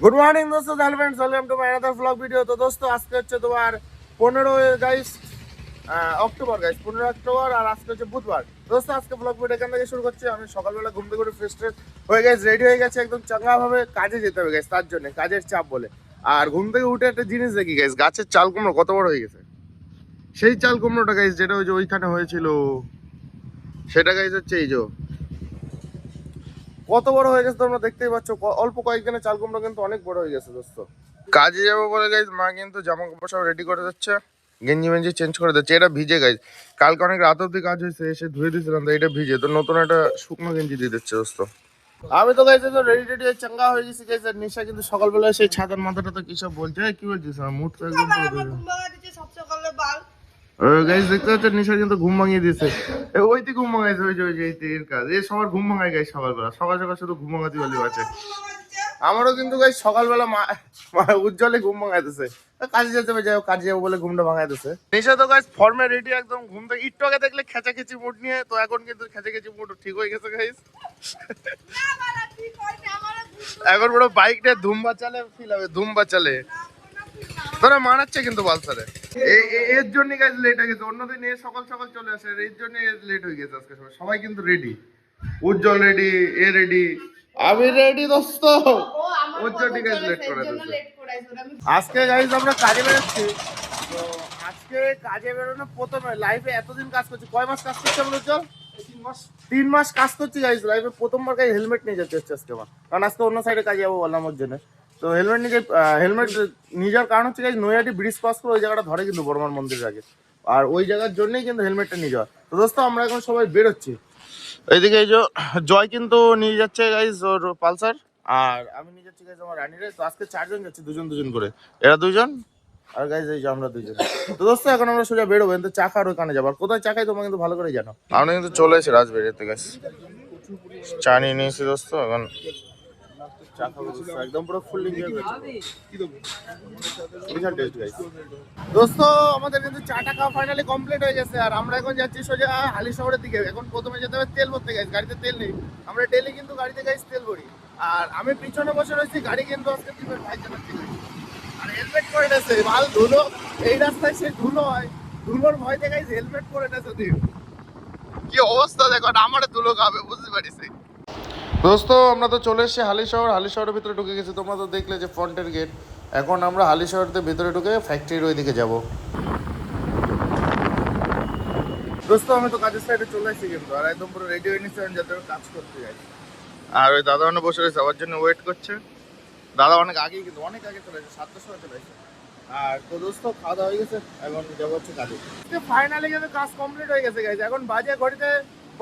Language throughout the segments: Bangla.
গুড মর্নিং দোস্ত friends welcome to my another blog video তো দোস্ত, আজকে হচ্ছে তোমার পনেরো গাইস অক্টোবর গাইস পনেরো অক্টোবর আর আজকে হচ্ছে বুধবার। দোস্ত, আজকে ব্লগ ভিডিও এখান থেকে শুরু করছি। আমি সকালবেলা ঘুম থেকে ফ্রেশ ট্রেশ হয়ে গেছে রেডি হয়ে গেছে একদম চাঙ্গা ভাবে কাজে যেতে হবে গাইস তার জন্য, কাজের চাপ বলে। আর ঘুম থেকে উঠে একটা জিনিস দেখি গাইস গাছের চাল কুমড়ো কত বড় হয়ে গেছে। সেই চাল কুমড়োটা গাইস যেটা ওই যে ওইখানে হয়েছিল, সেটা গাইস হচ্ছে এই যে কত বড় হয়ে গেছে তোমরা দেখতেই পাচ্ছ। ক- অল্প কয়েকদিনের চাল কুমড়ো কিন্তু অনেক বড় হয়ে গেছে দোস্ত। কাজে যাব বলে গাইজ মা কিন্তু জামা কাপড় সব রেডি করে দিচ্ছে। গেঞ্জি মেঞ্জি চেঞ্জ করে দিচ্ছে। এটা ভিজে গাইজ কালকে অনেক রাত অব্দি কাজ হয়েছে এসে ধুয়ে দিয়েছিলাম তো এটা ভিজে। তো নতুন একটা শুকনো গেঞ্জি দিয়ে দিচ্ছে দোস্ত। আমি তো গাইছে তো রেডি রেডি চাঙ্গা হয়ে গেছি গাইছে নিশা কিন্তু সকালবেলা সেই ছাতার মাথাটা তো কিসব বলছে? এই, কি বলছিস আমার মুড তো একদম পুরো ধরে- গাইজ দেখতে পাচ্ছেন নিশা কিন্তু ঘুম ভাঙিয়ে দিয়েছে। এ, ঘুম ভাঙাইছে ওই যে ওই যে এর কাজ। এই সবার ঘুম ভাঙায় সকালবেলা। সকাল সকাল শুধু ঘুম ভাঙাতে বলি আছে আমারও কিন্তু গাইজ সকালবেলা মা উজ্জ্বলে ঘুম ভাঙাইতেছে কাজে যেতে হবে যাই কাজে যাব বলে ঘুমটা ভাঙাইতেছে নিশা তো ফর্মে রেডি একদম ঘুম থেকে একটু আগে দেখলে খেঁচাখেচি মুড নিয়ে তো এখন কিন্তু খেঁচাখেচি মুড ঠিক হয়ে গেছে গাইজ এখন বড় বাইক নিয়ে ধুম বাচালে ফিল হবে ধুম বাচালে তোরা মারাচ্ছে কিন্তু এ- এর জন্য গাইজ লেট হয়ে গেছে। অন্যদিন এ সকাল সকাল চলে আসে। এর জন্য লেট হয়ে গেছে আজকে সবাই। সবাই কিন্তু রেডি উজ্জ্বল রেডি এ রেডি আমি রেডি দোস্ত। উজ্জ্বল ঠিক আছে লেট করে দিচ্ছে আজকে গাইজ আমরা কাজে বেরোচ্ছি। তো আজকে কাজে বেরোনো প্রথমে লাইফে এতদিন কাজ করছি। কয় মাস কাজ করছি আমরা উজ্জ্বল? তিন মাস। কাজ করছি গাইজ লাইফে প্রথমবার গাইজ হেলমেট নিয়ে যাচ্ছে হচ্ছে আজকে আমার। কারণ আজকে অন্য সাইডে কাজে যাব বললাম ওর জন্য তো হেলমেট নিয়ে হেলমেট নিয়ে যাওয়ার কারণ হচ্ছে নৈহাটি ব্রিজ ক্রস করে ওই জায়গাটা ধরে কিন্তু বর্মার মন্দিরের আগে। আর ওই জায়গার জন্যই কিন্তু হেলমেটটা নিয়ে যাওয়া। তো দোস্ত, আমরা এখন সবাই বেরোচ্ছি। এইদিকে এই যে, জয় কিন্তু নিয়ে যাচ্ছে গাইজ ওর পালসার। আর আমি নিয়ে যাচ্ছি গাইজ আমার রানিরে। তো আজকে চারজন যাচ্ছি, দুজন দুজন করে। এরা দুজন, আর গাইজ এই যে আমরা দুজন। তো দোস্ত, এখন আমরা সোজা বেরোবো। কিন্তু চা খাওয়ার ওখানে যাব। আর কোথায় চা খাই তোমরা কিন্তু ভালো করে জানো। আমরা কিন্তু চলে এসেছি রাজবাড়িতে গাইজ চা নিয়ে নিয়েছি দোস্ত, এখন চা খাব একদম পুরো ফুল এনজয় বিশাল টেস্ট গাইজ দোস্ত আমাদের কিন্তু চাটা খাওয়া ফাইনালি কমপ্লিট হয়ে গেছে আর আমরা এখন যাচ্ছি সোজা হালি শহরের দিকে। এখন প্রথমে যেতে হবে তেল ভরতে গেছি গাড়িতে তেল নেই। আমরা ডেলি কিন্তু গাড়িতে গাইছি তেল ভরি। আর আমি পিছনে বসে রয়েছি গাড়ি কিন্তু আজকে টিপের ভাই চালাচ্ছি গাড়ি। আর হেলমেট পরে নেছে মাল ধুলো। এই রাস্তায় সে ধুলো হয়। ধুলোর ভয় দেখাইছে হেলমেট পরে নেছে তুই কি অবস্থা দেখো আমার ধুলো খাবে বুঝতে পারিস দোস্ত, আমরা তো চলে এসেছি হালি শহর হালি শহরের ভিতরে ঢুকে গেছি। তোমরা তো দেখলে যে ফ্রন্টের গেট এখন আমরা হালি শহরের ভিতরে ঢুকে ফ্যাক্টরির ওই দিকে যাব। দোস্ত, আমি তো কাজের সাইডে চলে এসেছি কিন্তু। আর একদম পুরো রেডি হয়ে নিচ্ছি যাতে কাজ করতে যাই। আর ওই দাদা অনেক বসে রয়েছে আমার জন্য ওয়েট করছে। দাদা অনেক আগেই কিন্তু, অনেক আগে চলে এসেছে, সাতটার সময় চলে এসেছে। আর তো দোস্ত, খাওয়া দাওয়া হয়ে গেছে, এখন যাব হচ্ছে কাজে। ফাইনালি কিন্তু কাজ কমপ্লিট হয়ে গেছে গাইজ এখন বাজে ঘড়িতে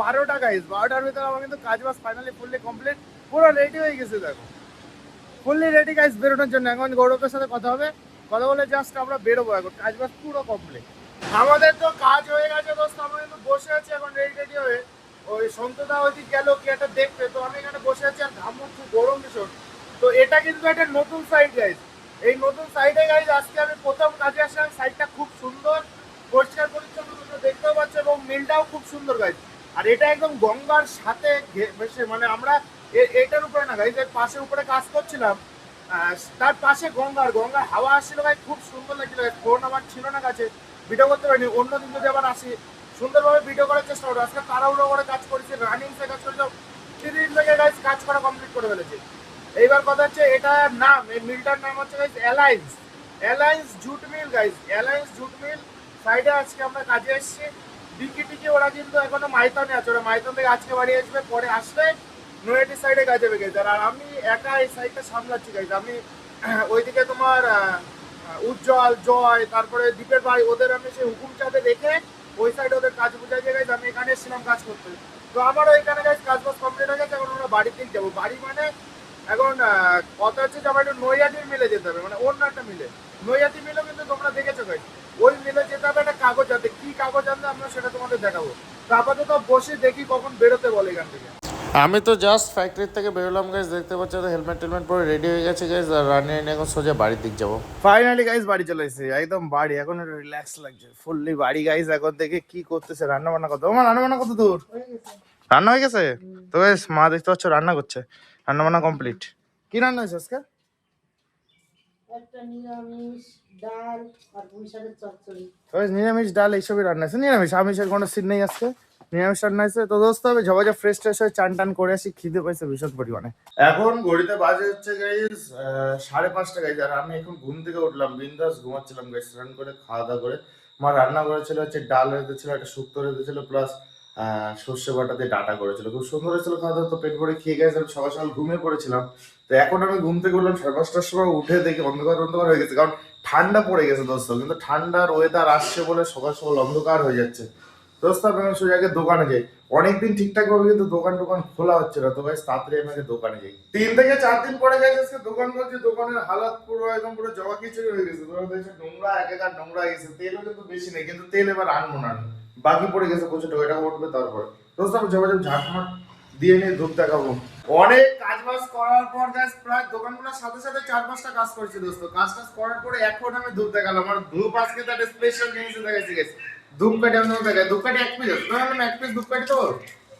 বারোটা গাইজ বারোটার ভিতরে আমার কিন্তু কাজ বাজ ফাইনালি ফুললি কমপ্লিট পুরো রেডি হয়ে গেছে, দেখো। ফুললি রেডি গাইজ বেরোনোর জন্য। এখন গৌরবের সাথে কথা হবে। কথা বলে জাস্ট আমরা বেরোবো এখন। কাজ বাজ পুরো কমপ্লিট আমাদের তো কাজ হয়ে গেছে, দোস্ত। আমরা কিন্তু বসে আছি এখন রেডি রেডি হয়ে। ওই সন্তদা ওইদিক গেল, কি একটা দেখতে। তো আমি এখানে বসে আছি আর ঘাম হচ্ছে, গরম ভীষণ। তো এটা কিন্তু একটা নতুন সাইড গাইজ এই নতুন সাইডে গাইজ আজকে আমি প্রথম কাজে আসলাম। সাইডটা খুব সুন্দর, পরিষ্কার পরিচ্ছন্ন দেখতেও পাচ্ছ, এবং মিলটাও খুব সুন্দর গাইজ আর এটা একদম গঙ্গার সাথে মানে আমরা এটার উপরে না গাইজ পাশের উপরে কাজ করছিলাম তার পাশে গঙ্গার গঙ্গার হাওয়া আসছিল ভাই, খুব সুন্দর লাগছিল। ফোন আমার ছিল না কাছে ভিডিও করতে পারিনি অন্যদিন যদি আবার আসি। সুন্দরভাবে ভিডিও করার চেষ্টা করব আজকে তাড়াহুড়ো করে কাজ করেছি রানিং সে কাজ করেছি, তিন থেকে গাইজ কাজ করা কমপ্লিট করে ফেলেছি। এইবার কথা হচ্ছে এটার নাম, এই মিলটার নাম হচ্ছে guys Alliance Alliance Jute Mill guys Alliance Jute Mill সাইডে আজকে আমরা কাজে এসেছি। ডিকি টিকি ওরা কিন্তু এখনও মাইথনে আছে, ওরা মাইথন থেকে আজকে বাড়ি আসবে, পরে আসলে নয়াটি সাইডে কাজে বেগে যায় আর আমি একা এই সাইডটা সামলাচ্ছি গাইজ আমি ওইদিকে তোমার উজ্জ্বল, জয়, তারপরে দীপের ভাই, ওদের আমি সেই হুকুম চাঁদে রেখে ওই সাইডে ওদের কাজ বুঝাই দিয়ে গাইজ আমি এখানে এসেছিলাম কাজ করতে। তো আমারও এখানে গাইজ কাজ কমপ্লিট হয়ে গেছে, এখন আমরা বাড়ির দিক যাব। বাড়ি মানে এখন কথা হচ্ছে যে আমার একটু নৈয়াটির মিলে যেতে হবে মানে অন্য একটা মিলে। নৈয়াটি মিলেও কিন্তু তোমরা দেখেছ গাইজ ওই মিলে যেতে হবে একটা কাগজ আনতে কি কাগজ আনতে আমরা সেটা তোমাদের দেখাবো। তো আপাতত বসে দেখি কখন বেরোতে বলে এখান থেকে। আমি তো জাস্ট ফ্যাক্টরি থেকে বেরোলাম গাইজ দেখতে পাচ্ছ তো হেলমেট টেলমেট পরে রেডি হয়ে গেছে গাইজ আর রানি এনে এখন সোজা বাড়ির দিক যাব। ফাইনালি গাইজ বাড়ি চলে এসেছি। একদম বাড়ি এখন একটু রিল্যাক্স লাগছে। ফুললি বাড়ি গাইজ এখন দেখে কি করতেছে রান্না বান্না কত? আমার রান্না বান্না কত দূর? রান্না হয়ে গেছে? তো গাইজ মা দেখতে পাচ্ছ রান্না করছে। রান্না বান্না কমপ্লিট কি রান্না হয়েছে আজকে? একটা নিরামিষ ডাল আর পুঁই শাকের চচ্চড়ি। নিরামিষ ডাল এইসবই রান্না আছে। নিরামিষ আমিষের কোনো সিন নেই আজকে। নিরামিষ রান্না আছে তো দোস্ত হবে ঝবা যা ফ্রেশ ট্রেশ হয়ে চান টান করে আসি। খিদে পাইছে ভীষণ পরিমাণে। এখন ঘড়িতে বাজে হচ্ছে গাইজ সাড়ে পাঁচটা গাইজ আর আমি এখন ঘুম থেকে উঠলাম। বিন্দাস ঘুমাচ্ছিলাম গাইজ স্নান করে খাওয়া দাওয়া করে। মা রান্না করেছিল হচ্ছে ডাল রেঁধেছিল একটা শুক্তো রেঁধেছিল প্লাস সর্ষে বাটা দিয়ে ডাটা করেছিল। খুব সুন্দর হয়েছিল খাওয়া দাওয়া। তো পেট ভরে খেয়ে গেছে সকাল সকাল ঘুমিয়ে পড়েছিলাম। তো এখন আমি ঘুম থেকে উঠলাম সাড়ে পাঁচটার সময় উঠে দেখি অন্ধকার অন্ধকার হয়ে গেছে। কারণ ঠান্ডা পড়ে গেছে দোস্ত, কিন্তু ঠান্ডার ওয়েদার আসছে বলে সকাল সকাল অন্ধকার হয়ে যাচ্ছে। দোস্ত, আমি সোজা আগে দোকানে যাই। অনেকদিন ঠিকঠাক ভাবে কিন্তু দোকান টোকান খোলা হচ্ছে না, তো ভাই তাড়াতাড়ি আমি দোকানে যাই। তিন থেকে চার দিন পরে গেছে আজকে দোকান করছি দোকানের হালাত পুরো একদম পুরো জবা খিচুড়ি হয়ে গেছে। তোরা দেখছ নোংরা, এক একার নোংরা গেছে। তেলও কিন্তু বেশি নেই, কিন্তু তেল এবার আনব না বাকি পড়ে গেছে প্রচুর ওইটা উঠবে তারপরে। দোস্ত, আমি জবা জব ঝাঁটমাট দিয়ে নিয়ে ধূপ দেখাবো অনেক কাজ বাজ করার পর গাছ প্রায় দোকানগুলোর সাথে সাথে চার পাঁচটা কাজ করছি দোস্ত। কাজ টাজ করার পরে এখন আমি ধূপ দেখালাম আর ধূপ আজকে তো একটা স্পেশাল জিনিস দেখাচ্ছি গেছে ধূপকাঠি আমি তোমাকে দেখাই। ধূপকাঠি এক পিস আছে। আমি এক পিস ধূপকাঠি তো?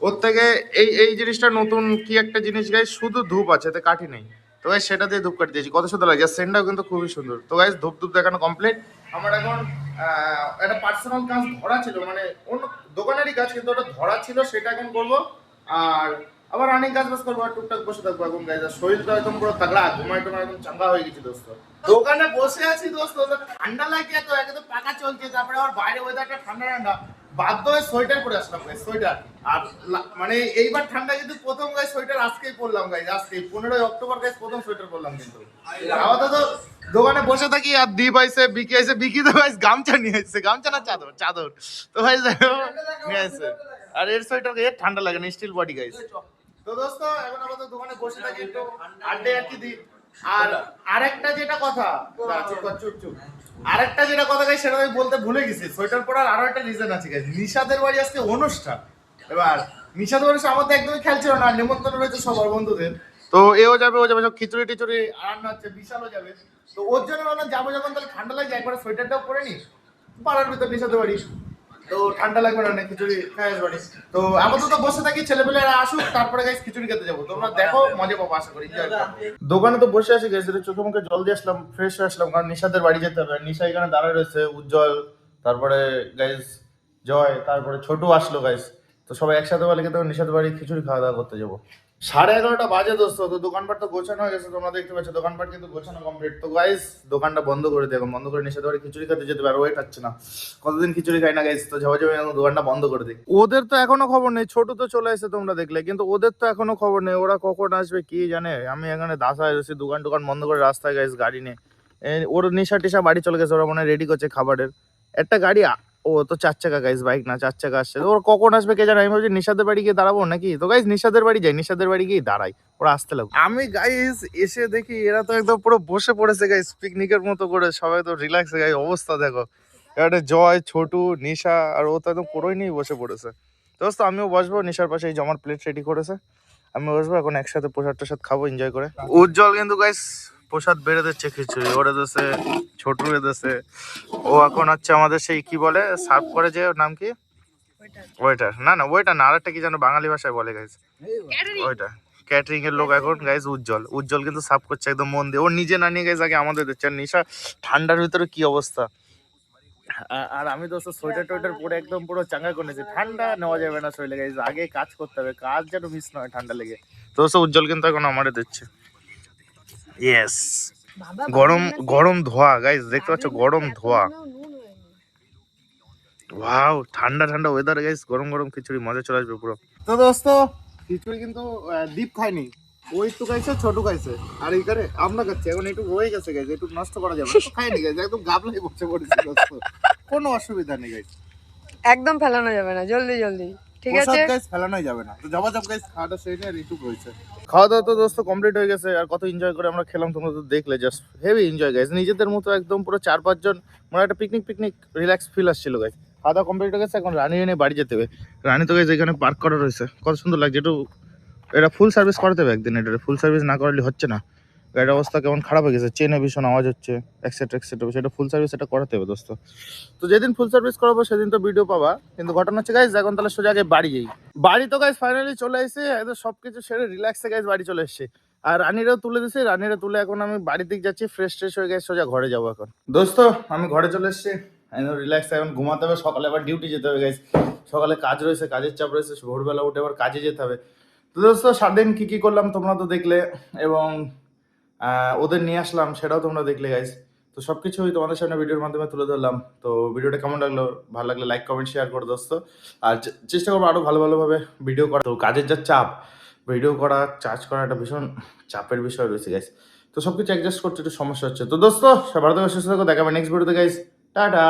ওর থেকে এই এই জিনিসটা নতুন কি একটা জিনিস গাই শুধু ধূপ আছে এতে কাঠি নেই। তো গাইস সেটা দিয়ে ধূপকাঠি দিয়েছি। কত সুন্দর লাগে। সেন্টটাও কিন্তু খুবই সুন্দর। তো গাইস ধূপ ধূপ দেখানো কমপ্লিট আমার এখন একটা পার্সোনাল কাজ ধরা ছিল। মানে অন্য দোকানেরই কাজ কিন্তু ওটা ধরা ছিল সেটা এখন করব আর আবার অনেক কাজ বাজ করব টুকটাক বসে থাকব এখন গাইজ শরীরটা একদম পুরো তাগড়া ঘুমাই টুমাই একদম চাঙ্গা হয়ে গেছে দোস্ত। দোকানে বসে আছি দোস্ত ঠান্ডা লাগে তো একদম পাকা চলছে তারপরে আবার বাইরে ওয়েদারটা ঠান্ডা ঠান্ডা। বাধ্য হয়ে সোয়েটার পরে আসলাম গাইজ সোয়েটার আর মানে এইবার ঠান্ডা কিন্তু প্রথম গাইজ সোয়েটার আজকেই পরলাম গাইজ আজকে পনেরোই অক্টোবর প্রথম সোয়েটার পরলাম কিন্তু। দোকানে বসে থাকি আর দীপ আইসে বিকি আইসে বিকি তো ভাই গামছা নিয়ে আসছে গামছা না চাদর চাদর। তো ভাই নিয়ে আসছে আর এর সোয়েটার এর ঠান্ডা লাগে না স্টিল বডি গাইস তো দোস্ত এখন আমাদের দোকানে বসে থাকি একটু আড্ডে আর কি আর আরেকটা যেটা কথা দাঁড়া, চুপ কর, চুপ চুপ। আরেকটা যেটা কথা গাই সেটা আমি বলতে ভুলে গেছি। সোয়েটার পরার আরও একটা রিজন আছে গাইস। নিশাদের বাড়ি আজকে অনুষ্ঠান। এবার নিশাদের বাড়ি আমাদের একদমই খেয়াল ছিল না নিমন্ত্রণ রয়েছে সবার বন্ধুদের। তো এও যাবে ও যাবে সব খিচুড়ি টিচুড়ি রান্না হচ্ছে বিশালও যাবে। তো ওর জন্য যাব যখন তাহলে ঠান্ডা লাগছে একবার সোয়েটারটাও পরে নি। পাড়ার ভিতর নিশাতে পারি তো ঠান্ডা লাগবে না খিচুড়ি তো আপাতত বসে থাকি ছেলেপেলেরা আসুক তারপরে গাইস খিচুড়ি খেতে যাব। তোমরা দেখো মজা পাবো আশা করি। দোকানে তো বসে আছি গাইস চোখে মুখে জল দিয়ে আসলাম ফ্রেশ হয়ে আসলাম কারণ নিশাদের বাড়ি যেতে হবে। নিশা এখানে দাঁড়ায় রয়েছে উজ্জ্বল তারপরে গাইস জয় তারপরে ছোটু আসলো গাইস তো সবাই একসাথে বলে কিন্তু নিশাদের বাড়ি খিচুড়ি খাওয়া দাওয়া করতে যাব। সাড়ে এগারোটা বাজে দোস্ত, তো দোকানপাট তো গোছানো হয়ে গেছে, তোমরা দেখতে পাচ্ছ, দোকানপাট কিন্তু গোছানো কমপ্লিট তো গাইস দোকানটা বন্ধ করে এখন বন্ধ করে নিষেধ করে খিচুড়ি খেতে যেতে পারো, ওয়েট হচ্ছে না। কতদিন খিচুড়ি খাই না গাইস তো ঝাবা ঝাবা এখন দোকানটা বন্ধ করে দিই। ওদের তো এখনও খবর নেই, ছোট তো চলে এসে তোমরা দেখলে, কিন্তু ওদের তো এখনও খবর নেই, ওরা কখন আসবে কি জানে? আমি এখানে দাসায় রয়েছি দোকান টোকান বন্ধ করে রাস্তায় গাইস গাড়ি নেই ওর নেশা টেশা বাড়ি চলে গেছে, ওরা মনে রেডি করছে খাবারের। একটা গাড়ি ও তো চার চাকা গাইস বাইক না চার চাকা আসছে। ওরা কখন আসবে কে জানে? আমি ভাবছি নিশাদের বাড়ি গিয়ে দাঁড়াবো নাকি? তো গাইস নিশাদের বাড়ি যাই নিশাদের বাড়ি গিয়ে দাঁড়াই ওরা আসতে লাগবে। আমি গাইস এসে দেখি এরা তো একদম পুরো বসে পড়েছে গাইস পিকনিকের মতো করে সবাই তো রিল্যাক্স গাই অবস্থা দেখো। একটা জয় ছোটু নিশা আর ও তো একদম পুরোই নিয়ে বসে পড়েছে। দোস্ত আমিও বসবো নিশার পাশে এই জমার প্লেট রেডি করেছে। আমি বসবো এখন একসাথে প্রসাদ টোসাদ খাব এনজয় করে। উজ্জ্বল কিন্তু গাইস প্রসাদ বেড়ে দিচ্ছে খিচুড়ি। ওরে দিচ্ছে ছোটু দিচ্ছে ও এখন হচ্ছে আমাদের সেই কি বলে সার্ভ করে যে ওর নাম কি? ওয়েটার না না ওয়েটার না আরেকটা কি যেন বাঙালি ভাষায় বলে গাইস ওইটা ক্যাটারিং এর লোক এখন গাইস উজ্জ্বল। উজ্জ্বল কিন্তু সাফ করছে একদম মন দিয়ে। ও নিজে না নিয়ে গাইস আগে আমাদের দিচ্ছে। আর নিশা ঠান্ডার ভিতরে কি অবস্থা? আর আমি তো সোয়েটার টোয়েটার পরে একদম পুরো চাঙ্গা করে নিয়েছি। ঠান্ডা নেওয়া যাবে না শরীরে গাইস আগে কাজ করতে হবে। কাজ যেন মিস না হয় ঠান্ডা লেগে। তো সে উজ্জ্বল কিন্তু এখন আমারে দিচ্ছে। ইয়েস গরম গরম ধোয়া গাইস দেখতে পাচ্ছ গরম ধোয়া। ওয়াও ঠান্ডা ঠান্ডা ওয়েদার গাইস গরম গরম খিচুড়ি মজা চলে আসবে পুরো। তো দোস্ত খিচুড়ি কিন্তু আহ, দীপ খায়নি ওই একটু খাইছে ছোট খাইছে। আর এই করে আমরা খাচ্ছি এখন একটু রয়ে গেছে গাইছে একটু নষ্ট করা যাবে না। তো খাইনি গাইছে একদম গাবলাই বসে পড়েছে দোস্ত। কোনো অসুবিধা নেই গাইছে একদম ফেলানো যাবে না জলদি জলদি। ঠিক আছে? গাইস ফেলানোই যাবে না। তো জবা জব গাইস খাওয়াটা সেরে আর একটু রয়েছে খাওয়া দাওয়া তো দোস্ত কমপ্লিট হয়ে গেছে, আর কত এনজয় করে আমরা খেলাম, তোমরা তো দেখলে জাস্ট হেভি এনজয় গাইজ নিজেদের মতো একদম পুরো চার পাঁচজন মানে একটা পিকনিক পিকনিক রিল্যাক্স ফিল আসছিল গাইজ খাওয়া দাওয়া কমপ্লিট হয়ে গেছে, এখন রানি এনে বাড়ি যেতে হবে। রানী তো গাইজ এখানে পার্ক করা রয়েছে। কত সুন্দর লাগছে, একটু, এটা ফুল সার্ভিস করাতে হবে একদিন, এটা ফুল সার্ভিস না করলে হচ্ছে না। গাড়ির অবস্থা কেমন খারাপ হয়ে গেছে চেনে ভীষণ আওয়াজ হচ্ছে এক্সেট্রা এক্সেট্রা সেটা ফুল সার্ভিস এটা করাতে হবে, দোস্ত। তো যেদিন ফুল সার্ভিস করাবো, সেদিন তো ভিডিও পাবা। কিন্তু ঘটনা হচ্ছে গাইজ এখন তাহলে সোজা আগে বাড়ি যাই। বাড়ি তো গাইজ ফাইনালি চলে এসে একদম সবকিছু সেরে রিল্যাক্সে গাইজ বাড়ি চলে এসছে। আর রানিরাও তুলে দিছে, রানিরা তুলে এখন আমি বাড়ির দিক যাচ্ছি ফ্রেশ ট্রেশ হয়ে গেছে সোজা ঘরে যাব এখন। দোস্ত, আমি ঘরে চলে এসেছি। রিল্যাক্স এখন ঘুমাতে হবে, সকালে আবার ডিউটি যেতে হবে গাইস সকালে কাজ রয়েছে, কাজের চাপ রয়েছে, ভোরবেলা উঠে আবার কাজে যেতে হবে। তো দোস্ত, সারাদিন কী কী করলাম তোমরা তো দেখলে, এবং ওদের নিয়ে আসলাম, সেটাও তোমরা দেখলে গাইস তো সব কিছুই তোমাদের সামনে ভিডিওর মাধ্যমে তুলে ধরলাম। তো ভিডিওটা কেমন লাগল? ভালো লাগলে লাইক কমেন্ট শেয়ার করো, দোস্ত। আর চেষ্টা করব আরও ভালো ভালোভাবে ভিডিও করা। তো কাজের যা চাপ ভিডিও করা চার্জ করা একটা ভীষণ চাপের বিষয় রয়েছে গাইস তো সব কিছু অ্যাডজাস্ট করতে একটু সমস্যা হচ্ছে। তো দোস্ত সবার থেকে, সুস্থ থাকো দেখাবে নেক্সট ভিডিওতে গাইস টাটা!